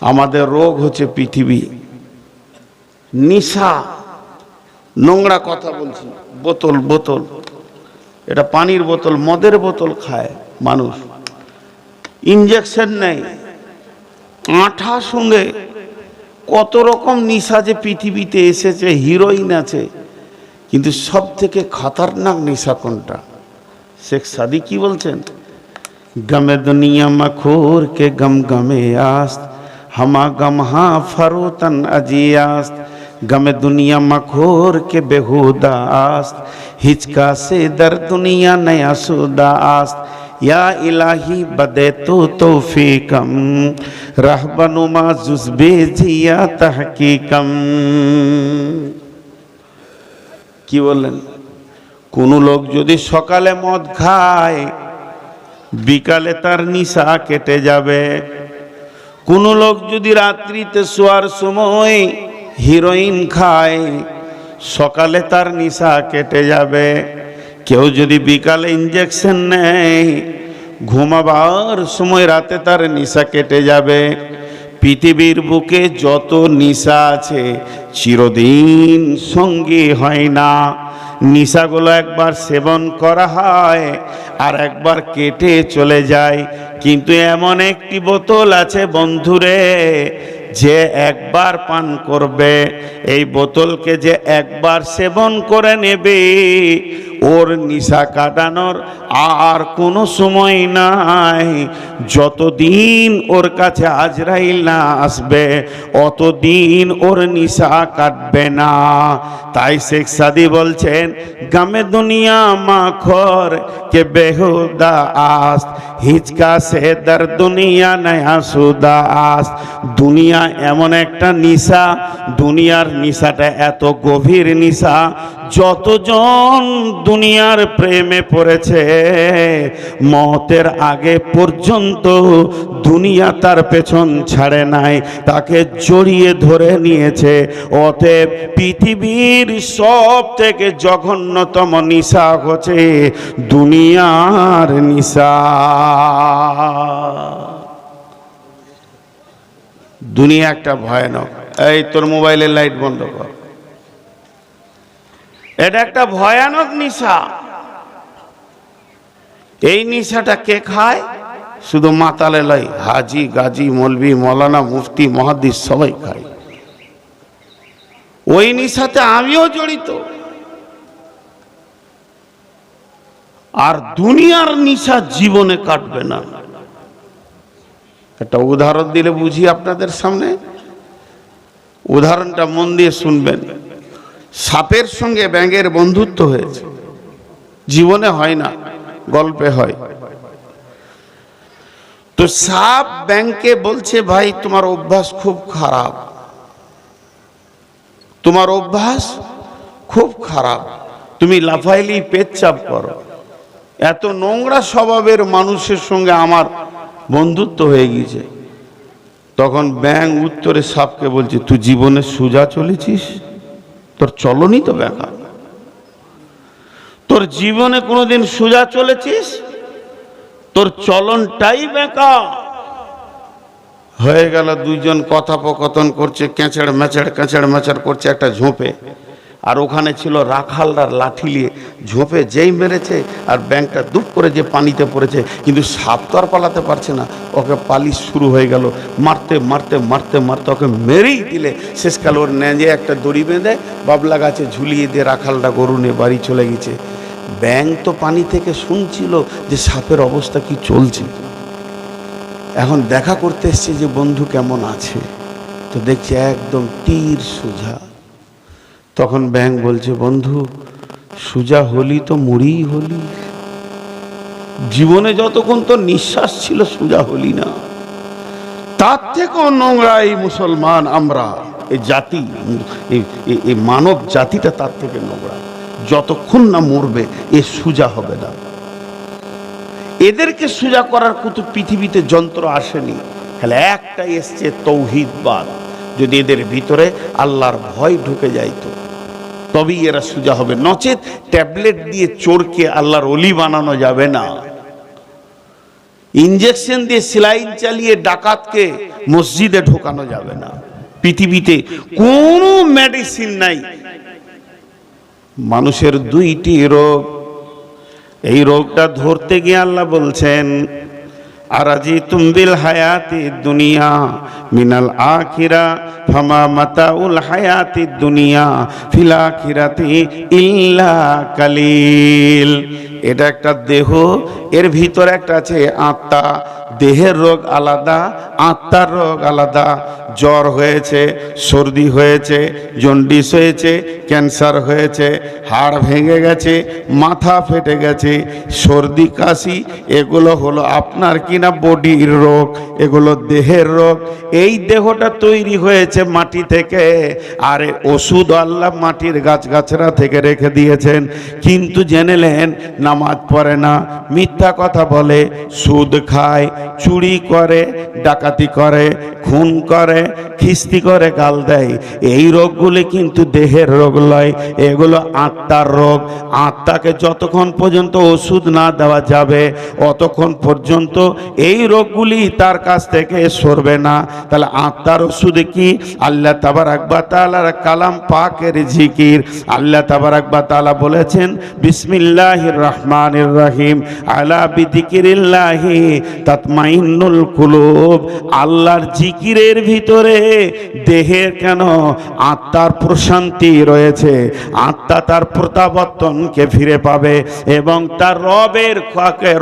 আমাদের রোগ হচ্ছে পৃথিবী। নিশা, নোংরা কথা বলছি। বোতল বোতল। এটা পানির বোতল, মদের বোতল খায় মানুষ। ইঞ্জেকশন নেই আঠা সঙ্গে কত রকম নিশা যে পৃথিবীতে এসেছে, হিরোইন আছে। কিন্তু সব থেকে খতরনাক নিশা কোনটা? শেখ সাদি কি বলছেন? গমে দুনিয়া মখোর কে গম গমে আস্ত हमा गम हाँ फरोतन अजियास्त गम दुनिया मखोर के बेहुदा आस्त हिचका से दर दुनिया नया सुदा आस्त या इलाही बदे तो तौफीकम रहबनुमा जुज्बे जिया तहकीकम কি বললেন কোন লোক যদি সকালে মদ খায় বিকালে তার নিশা কেটে যাবে কোন লোক যদি রাত্রিতে শোয়ার সময় হিরোইন খায়, সকালে তার নিশা কেটে যাবে। কেউ যদি বিকালে ইঞ্জেকশন নেয়, ঘুমাবার সময় রাতে তার নিশা কেটে যাবে। পৃথিবীর বুকে যত নিশা আছে, চিরদিন সঙ্গী হয় না। নিশাগুলো একবার সেবন করা হয় আর একবার কেটে চলে যায়। কিন্তু এমন একটি বোতল আছে বন্ধুরে, যে একবার পান করবে। এই বোতলকে যে একবার সেবন করে নেবে ওর নিশা কাটানোর আর কোনো সময় নাই। যতদিন ওর কাছে আজরাইল না আসবে, অতদিন ওর নিশা কাটবে না। তাই শেখ সাদি বলছেন, গামে দুনিয়া মাখর, কে বেহুদা আস হিচকা সে দর দুনিয়া নয়া সুদা আস দুনিয়া এমন একটা নিশা, দুনিয়ার নিশাটা এত গভীর নিশা, যতজন দুনিয়ার প্রেমে পড়েছে। মতের আগে পর্যন্ত দুনিয়া তার পেছন ছাড়ে নাই, তাকে জড়িয়ে ধরে নিয়েছে। অতএব পৃথিবীর সব থেকে জঘন্যতম নিশা হচ্ছে দুনিয়ার নিশা। দুনিয়া একটা ভয়ানক। এই তোর মোবাইলের লাইট বন্ধ কর। এটা একটা ভয়ানক নিশা। এই নিশাটা কে খায়? শুধু মাতালে লয়, হাজি, গাজী মলবি মৌলানা, মুফতি, মহাদিস সবাই খায়। ওই নিশাতে আমিও জড়িত। আর দুনিয়ার নিশা জীবনে কাটবে না। একটা উদাহরণ দিলে বুঝি আপনাদের সামনে? উদাহরণটা মন দিয়ে শুনবেন। সাপের সঙ্গে ব্যাঙের বন্ধুত্ব হয়েছে। জীবনে হয় না, গল্পে হয়। তো সাপ ব্যাংকে বলছে, ভাই, তোমার অভ্যাস খুব খারাপ। তোমার অভ্যাস খুব খারাপ। তুমি লাফাইলি পেচ্ছাপ করো। এত নোংরা স্বভাবের মানুষের সঙ্গে আমার বন্ধুত্ব হয়ে গিয়েছে। তখন ব্যাং উত্তরে সাপকে বলছে, তুই জীবনে সোজা চলেছিস? তোর চলনই তো বেকার তোর জীবনে কোনোদিন সোজা চলেছিস? তোর চলনটাই বেকার। হয়ে গেল দুইজন কথোপকথন করছে ক্যাঁচড় ম্যাচড় ক্যাঁচড় ম্যাচড় করছে একটা ঝোপে। আর ওখানে ছিল রাখালদার লাঠি নিয়ে ঝোপে যেই মেরেছে আর ব্যাংকটা দুপ করে যে পানিতে পড়েছে। কিন্তু সাপ তো আর পালাতে পারছে না। ওকে পালিশ শুরু হয়ে গেল। মারতে মারতে মারতে মারতে ওকে মেরেই দিলে। শেষকাল ওর নেঁজে একটা দড়ি বেঁধে বাবলা গাছে ঝুলিয়ে দিয়ে রাখালটা গরু নিয়ে বাড়ি চলে গেছে। ব্যাং তো পানি থেকে শুনছিল যে সাপের অবস্থা কি চলছে। এখন দেখা করতে এসছে যে বন্ধু কেমন আছে। তো দেখছি একদম তীর সোজা। তখন ব্যাং বলছে, বন্ধু, সুজা হলি তো মুড়ি হলি। জীবনে যতক্ষণ তো নিঃশ্বাস ছিল সুজা হলি না। তার থেকেও নোংরা এই মুসলমান আমরা, এই জাতি, এই মানব জাতিটা তার থেকে নোংরা। যতক্ষণ না মরবে, এ সুজা হবে না। এদেরকে সুজা করার কত পৃথিবীতে যন্ত্র আসেনি। তাহলে একটাই এসছে তৌহিদবাদ। যদি এদের ভিতরে আল্লাহর ভয় ঢুকে যাইতো তবেই এরা সুজা হবে। নচেত ট্যাবলেট দিয়ে চোরকে আল্লাহর অলি বানানো যাবে না। ইঞ্জেকশন দিয়ে সেলাইন চালিয়ে ডাকাতকে মসজিদে ঢোকানো যাবে না। পৃথিবীতে কোনো মেডিসিন নাই। মানুষের দুইটি রোগ। এই রোগটা ধরতে গিয়ে আল্লাহ বলছেন আরাজি তুমবিল হায়াতি দুনিয়া মিনাল আখিরা, ফামা মাতাউল হায়াতি দুনিয়া, ফিল ইল্লা কালিল। এটা একটা দেহ, এর ভিতর একটা আছে আত্মা। দেহের রোগ আলাদা, আত্মার রোগ আলাদা। জ্বর হয়েছে, সর্দি হয়েছে, জন্ডিস হয়েছে, ক্যান্সার হয়েছে, হাড় ভেঙে গেছে, মাথা ফেটে গেছে, সর্দি, কাশি, এগুলো হলো আপনার কিনা বডির রোগ, এগুলো দেহের রোগ। এই দেহটা তৈরি হয়েছে মাটি থেকে, আর ওষুধ আল্লাহ মাটির গাছগাছরা থেকে রেখে দিয়েছেন। কিন্তু জেনেলেন নামাজ পড়ে না, মিথ্যা কথা বলে, সুদ খায় চুরি করে, ডাকাতি করে, খুন করে, খিস্তি করে গাল দেয়। এই রোগগুলি কিন্তু দেহের রোগ লয়। এগুলো আত্মার রোগ। আত্মাকে যতক্ষণ পর্যন্ত ওষুধ না দেওয়া যাবে, অতক্ষণ পর্যন্ত এই রোগগুলি তার কাছ থেকে সরবে না। তাহলে আত্মার ওষুধে কি? আল্লাহ তাবার আকবা তালার কালাম পাকের জিকির। আল্লাহ তাবার আকবা তালা বলেছেন, বিসমিল্লাহির রহমানির রহিম। আলা বিদিকিরিল্লাহি তাতমাইন্নুল কুলুব, আল্লাহর জিকিরের ভিতরে দেহের কেন আত্মার প্রশান্তি রয়েছে? আত্মা তার প্রত্যাবর্তনকে ফিরে পাবে এবং তার রবের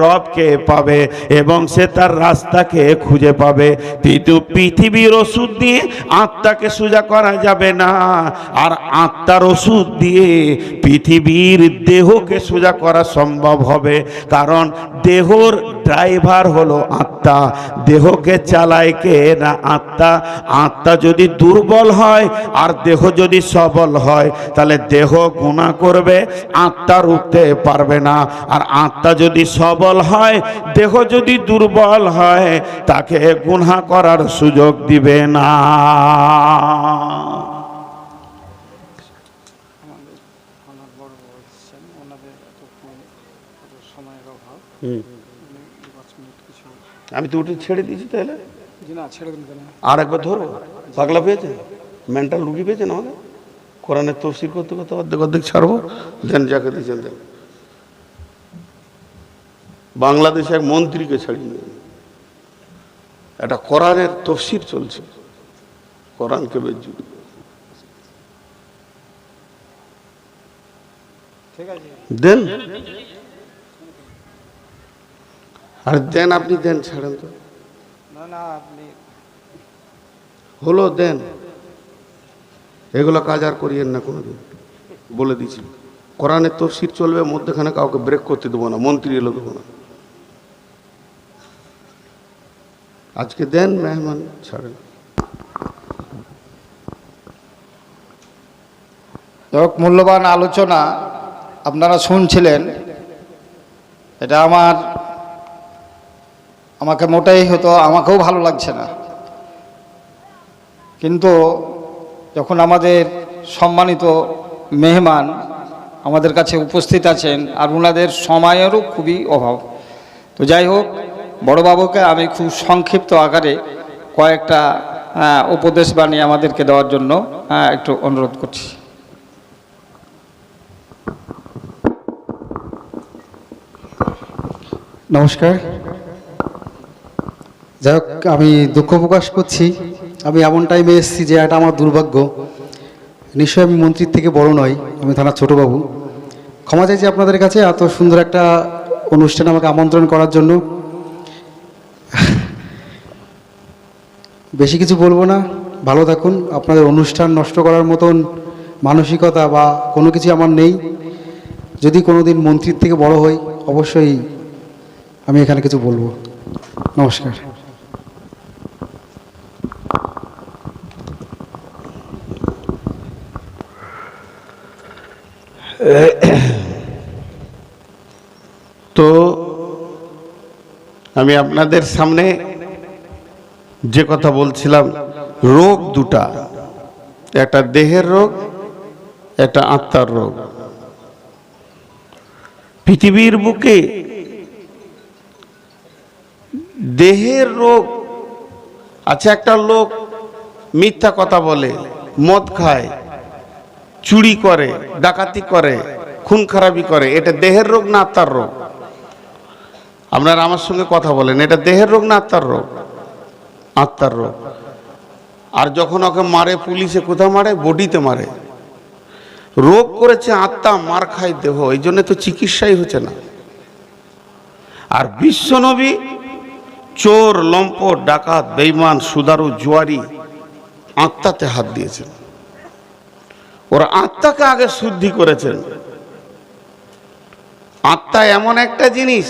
রবকে পাবে এবং সে তার রাস্তাকে খুঁজে পাবে। কিন্তু পৃথিবীর ওষুধ দিয়ে আত্মাকে সোজা করা যাবে না। আর আত্মার ওষুধ দিয়ে পৃথিবীর দেহকে সোজা করা সম্ভব হবে। কারণ দেহর ড্রাইভার হলো আত্মা। দেহকে চালায় কে না আত্মা? আত্মা যদি দুর্বল হয় আর দেহ যদি সবল হয় তাহলে দেহ গুণা করবে আত্মা রুখতে পারবে না। আর আত্মা যদি সবল হয় দেহ যদি দুর্বল হয় তাকে গুণা করার সুযোগ দিবে না। ওনার বড় বড় এসেছেন ওনাদের এতক্ষণ এত সময়ের অভাব উনি দু পাঁচ মিনিট কিছু আমি তো উঠে ছেড়ে দিয়েছি তাহলে। আর একবার ধরো পাগলা পেয়েছে? মেন্টাল রুগী পেয়েছেন আমাকে কোরআনের তফসিল করতে করতে অর্ধেক অর্ধেক ছাড়বো দেন যাকে দিয়েছেন দেন। বাংলাদেশে এক মন্ত্রীকে ছাড়িয়ে একটা কোরআনের তফসির চলছে। কোরআনকে আছে। দেন। আর দেন আপনি দেন ছাড়েন তো। না না আপনি হলো দেন। এগুলো কাজ আর করিয়েন না কোনোদিন। বলে দিছি কোরআনের তফসির চলবে মধ্যখানে কাউকে ব্রেক করতে দেবো না মন্ত্রী এলো দেবো না। আজকে দেন মেহমান ছাড়েন। যাক মূল্যবান আলোচনা আপনারা শুনছিলেন। এটা আমার আমাকে মোটাই হতো আমাকেও ভালো লাগছে না। কিন্তু যখন আমাদের সম্মানিত মেহমান আমাদের কাছে উপস্থিত আছেন, আর ওনাদের সময়েরও খুবই অভাব। তো যাই হোক, বড়বাবুকে আমি খুব সংক্ষিপ্ত আকারে কয়েকটা উপদেশ বাণী আমাদেরকে দেওয়ার জন্য একটু অনুরোধ করছি। নমস্কার। যাই হোক, আমি দুঃখ প্রকাশ করছি। আমি এমন টাইমে এসেছি যে এটা আমার দুর্ভাগ্য। নিশ্চয়ই আমি মন্ত্রীর থেকে বড় নই, আমি থানার ছোটবাবু ক্ষমা চাইছি আপনাদের কাছে, এত সুন্দর একটা অনুষ্ঠানে আমাকে আমন্ত্রণ করার জন্য। বেশি কিছু বলব না, ভালো থাকুন। আপনাদের অনুষ্ঠান নষ্ট করার মতন মানসিকতা বা কোনো কিছু আমার নেই। যদি কোনো দিন মন্ত্রীর থেকে বড় হই, অবশ্যই আমি এখানে কিছু বলব। নমস্কার তো আমি আপনাদের সামনে যে কথা বলছিলাম, রোগ দুটা। একটা দেহের রোগ, একটা আত্মার রোগ। পৃথিবীর বুকে দেহের রোগ আচ্ছা একটা লোক মিথ্যা কথা বলে, মদ খায়, চুরি করে, ডাকাতি করে, খুন খারাপি করে, এটা দেহের রোগ না আত্মার রোগ? আপনারা আমার সঙ্গে কথা বলেন, এটা দেহের রোগ না আত্মার রোগ? আত্মার রোগ। আর যখন ওকে মারে, পুলিশে কোথায় মারে? বডিতে মারে। রোগ করেছে আত্মা, মার খায় দেহ, এই জন্য তো চিকিৎসাই হচ্ছে না। আর বিশ্বনবী চোর, লম্পট, ডাকাত বেইমান সুদারু, জুয়ারি, আত্মাতে হাত দিয়েছেন। ওরা আত্মাকে আগে শুদ্ধি করেছেন। আত্মা এমন একটা জিনিস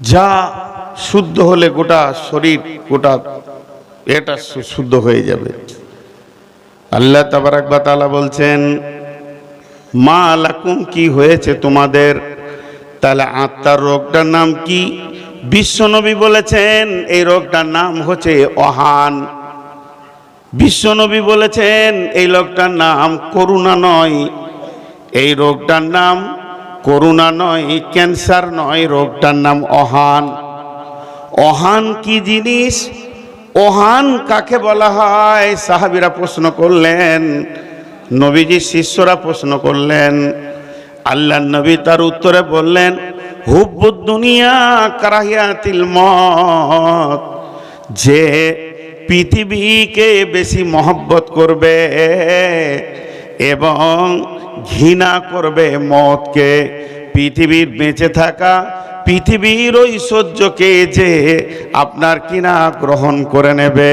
যা শুদ্ধ হলে গোটা শরীর, গোটা এটা শুদ্ধ হয়ে যাবে। আল্লাহ তাবারাকবা তালা বলছেন, মা লাকুম, কি হয়েছে তোমাদের? তাহলে আত্মার রোগটার নাম কি? বিশ্বনবী বলেছেন, এই রোগটার নাম হচ্ছে অহান। বিশ্বনবী বলেছেন, এই লোকটার নাম করুণা নয়। এই রোগটার নাম করুণা নয়, ক্যান্সার নয়, রোগটার নাম অহান। অহান কি জিনিস? অহান কাকে বলা হয়? সাহাবিরা প্রশ্ন করলেন, নবীজি শিষ্যরা প্রশ্ন করলেন আল্লাহ নবী তার উত্তরে বললেন, হুব্বুদ দুনিয়া কারাহিয়াতিল মত, যে পৃথিবীকে বেশি মহব্বত করবে এবং ঘৃণা করবে মদকে পৃথিবীর বেঁচে থাকা পৃথিবীর ঐশ্বর্যকে যে আপনার কিনা গ্রহণ করে নেবে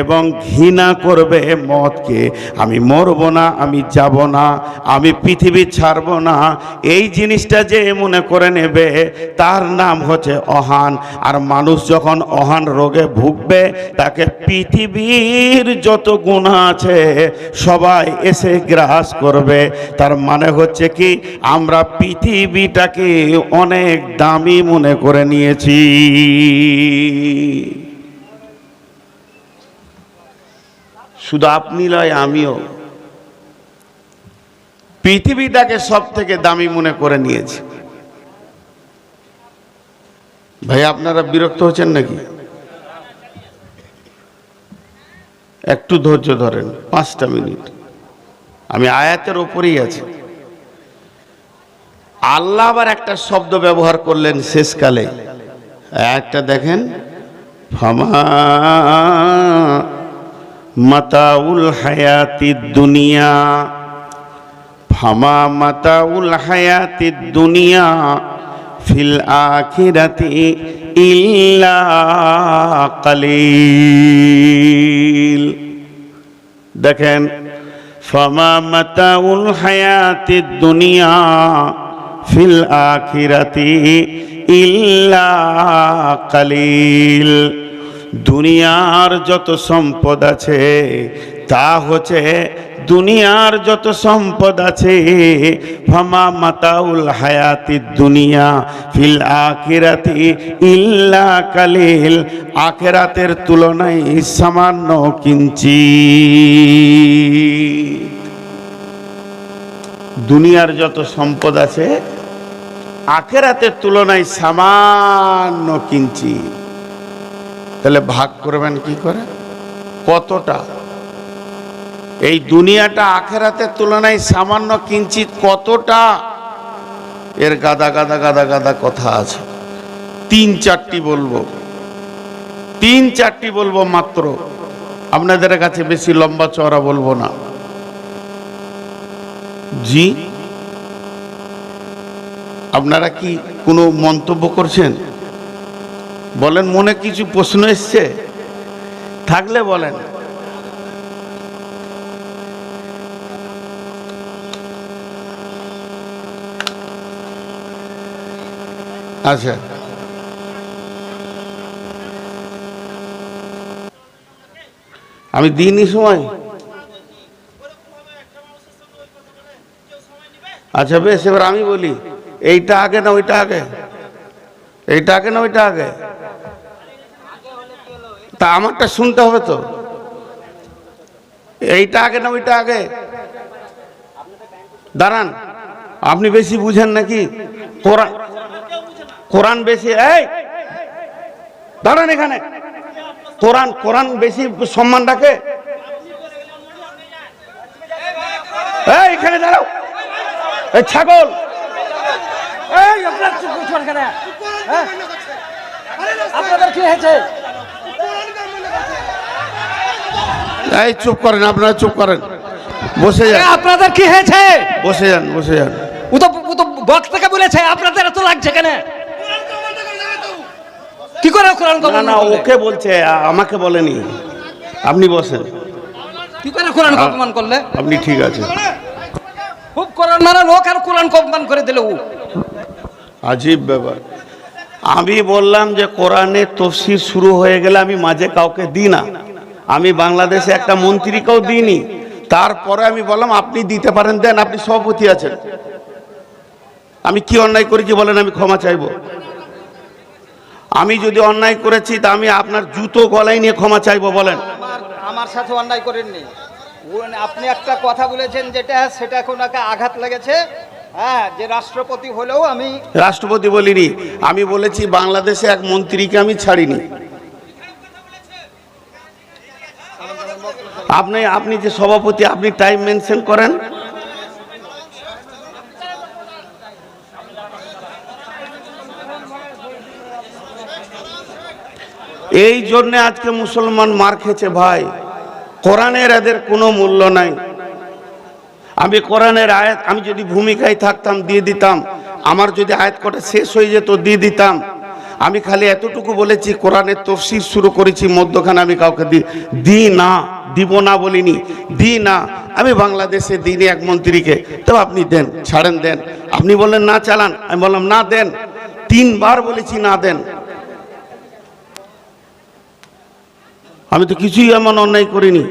এবং ঘৃণা করবে মদকে, আমি মরব না, আমি যাব না, আমি পৃথিবী ছাড়ব না, এই জিনিসটা যে মনে করে নেবে, তার নাম হচ্ছে অহান। আর মানুষ যখন অহান রোগে ভুগবে, তাকে পৃথিবীর যত গুণ আছে, সবাই এসে গ্রাস করবে। তার মানে হচ্ছে কি, আমরা পৃথিবীটাকে অনেক দামি মনে করে নিয়েছি। শুধু আপনি নয়, আমিও। পৃথিবীটাকে সব থেকে দামি মনে করে নিয়েছি। ভাই, আপনারা বিরক্ত হচ্ছেন নাকি? একটু ধৈর্য ধরেন, পাঁচটা মিনিট। আমি আয়াতের ওপরেই আছি। আল্লাহ আবার একটা শব্দ ব্যবহার করলেন শেষকালে। একটা দেখেন, ফামা মাতাউল হায়াতি দুনিয়া, ফামা মাতাউল হায়াতি দুনিয়া, ফিল আখিরাতি ইল্লা কালিল। দেখেন, ফামা মাতাউল হায়াতি দুনিয়া ফিল আখিরাতি ইল্লা কালিল। দুনিয়ার যত সম্পদ আছে, তা হচ্ছে দুনিয়ার যত সম্পদ আছে, ফামা মাতাউল হায়াতি দুনিয়া ফিল আখিরাতি ইল্লা কালিল। আখেরাতের তুলনায় সামান্য কিঞ্চি। দুনিয়ার যত সম্পদ আছে আখেরাতের তুলনায় সামান্য কিঞ্চি। তাহলে ভাগ করবেন কি করে? কতটা? এই দুনিয়াটা আখেরাতের তুলনায় সামান্য কিঞ্চিত কতটা? এর গাদা গাদা গাদা গাদা কথা আছে। তিন চারটি বলব। তিন চারটি বলব মাত্র। আপনাদের কাছে বেশি লম্বা চওড়া বলব না। জি? আপনারা কি কোনো মন্তব্য করছেন? বলেন, মনে কিছু প্রশ্ন এসছে? থাকলে বলেন। আচ্ছা। আমি দিইনি সময়? আচ্ছা বেশ, এবার আমি বলি। এইটা আগে না ওইটা আগে? এইটা আগে না ওইটা আগে? তা আমারটা শুনতে হবে তো। এইটা আগে না ওইটা আগে? দাঁড়ান, আপনি বেশি বুঝেন নাকি? কোরআন কোরআন বেশি, এই! দাঁড়ান এখানে। কোরআন কোরআন বেশি সম্মান রাখে? এই, এখানে দাঁড়াও। এই, ছাগল! এই আপনার চুপ করছেন কেন হ্যাঁ? আপনাদের কি হয়েছে? এই চুপ করেন আপনারা চুপ করেন। বসে যান। আপনাদের কি হয়েছে? বসে যান বসে যান। ও তো ও তো বক্তাকে বলেছে আপনাদের এত লাগছে কেন? কি করে কোরআন না না ওকে বলছে আমাকে বলেনি। আপনি বসেন। কি করে কোরআন কমান করলে? আপনি ঠিক আছে খুব কোরআন মানে লোক আর কোরআন কমান করে দিল ও আজীব ব্যাপার। আমি বললাম যে কোরআনে তফসির শুরু হয়ে গেলে আমি মাঝে কাউকে দিই না। আমি বাংলাদেশে একটা মন্ত্রীকেও দিইনি। তারপরে আমি বললাম, আপনি দিতে পারেন, দেন, আপনি সভাপতি আছেন। আমি কি অন্যায় করেছি বলেন, আমি ক্ষমা চাইব। আমি যদি অন্যায় করেছি, তা আমি আপনার জুতো, গলায় নিয়ে ক্ষমা চাইব, বলেন। আমার সাথে অন্যায় করেননি। আপনি একটা কথা বলেছেন যেটা, সেটা ওনাকে আঘাত লেগেছে। হ্যাঁ যে রাষ্ট্রপতি হলেও আমি রাষ্ট্রপতি বলিনি, আমি বলেছি বাংলাদেশে এক মন্ত্রীকে আমি ছাড়িনি। আপনি আপনি যে সভাপতি, আপনি টাইম মেনশন করেন। এই জন্যে আজকে মুসলমান মার খেছে ভাই। কোরআনের এদের কোনো মূল্য নাই। আমি কোরআনের আয়াত, আমি যদি ভূমিকায় থাকতাম, দিয়ে দিতাম। আমার যদি আয়াত কটা শেষ হয়ে যেত, দিয়ে দিতাম। আমি খালি এতটুকু বলেছি, কোরআনের তফসির শুরু করেছি, মধ্যখানে আমি কাউকে দি না দিব না বলিনি। দিই না আমি বাংলাদেশে দিইনি এক মন্ত্রীকে, তো আপনি দেন, ছাড়েন, দেন। আপনি বললেন, না, চালান। আমি বললাম, না, দেন। তিনবার বলেছি, না, দেন। আমি তো কিছুই এমন অন্যায় করিনি।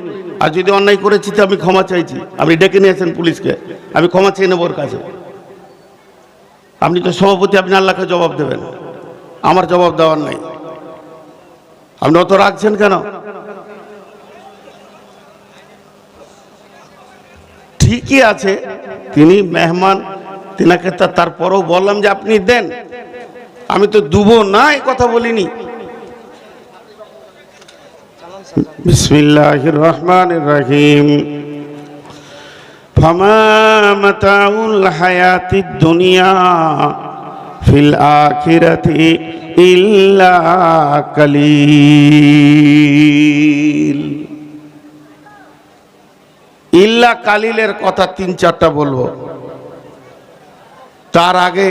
আর যদি অন্যায় করেছি তো আমি ক্ষমা চাইছি। আপনি ডেকে নিয়েছেন পুলিশকে। আমি ক্ষমা চেয়ে নেব ওর কাছে। আপনি তো সভাপতি, আপনি আল্লাহকে জবাব দেবেন। আমার জবাব দেওয়ার নাই। আপনি অত রাখছেন কেন? ঠিকই আছে, তিনি মেহমান, তিনাকে তারপরেও বললাম যে আপনি দেন। আমি তো দুবো না কথা বলিনি। بسم الله الرحمن الرحيم فما متاع الحياة الدنيا في الآخرة إلا قليل ইল্লা কালিলের কথা তিন চারটা বলবো তার আগে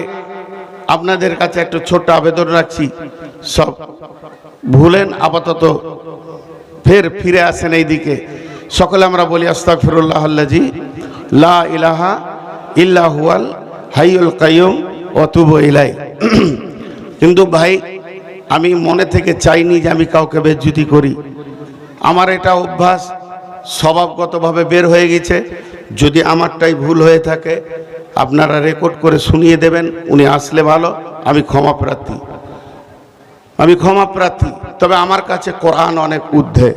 আপনাদের কাছে একটা ছোট্ট আবেদন রাখছি সব ভুলেন আপাতত ফের ফিরে আসেন এই দিকে সকলে আমরা বলি আস্তাক ফিরুল্লাহ আল্লাজি, লা ইলাহা ইল্লা হুয়াল হাইউল কাইয়ুম অতুব ইলাই কিন্তু ভাই, আমি মনে থেকে চাইনি যে আমি কাউকে বেজ্জুতি করি। আমার এটা অভ্যাস স্বভাবগতভাবে বের হয়ে গেছে। যদি আমারটাই ভুল হয়ে থাকে, আপনারা রেকর্ড করে শুনিয়ে দেবেন, উনি আসলে ভালো, আমি ক্ষমা প্রার্থী। আমি ক্ষমা প্রার্থী তবে আমার কাছে কোরআন অনেক ঊর্ধ্বে।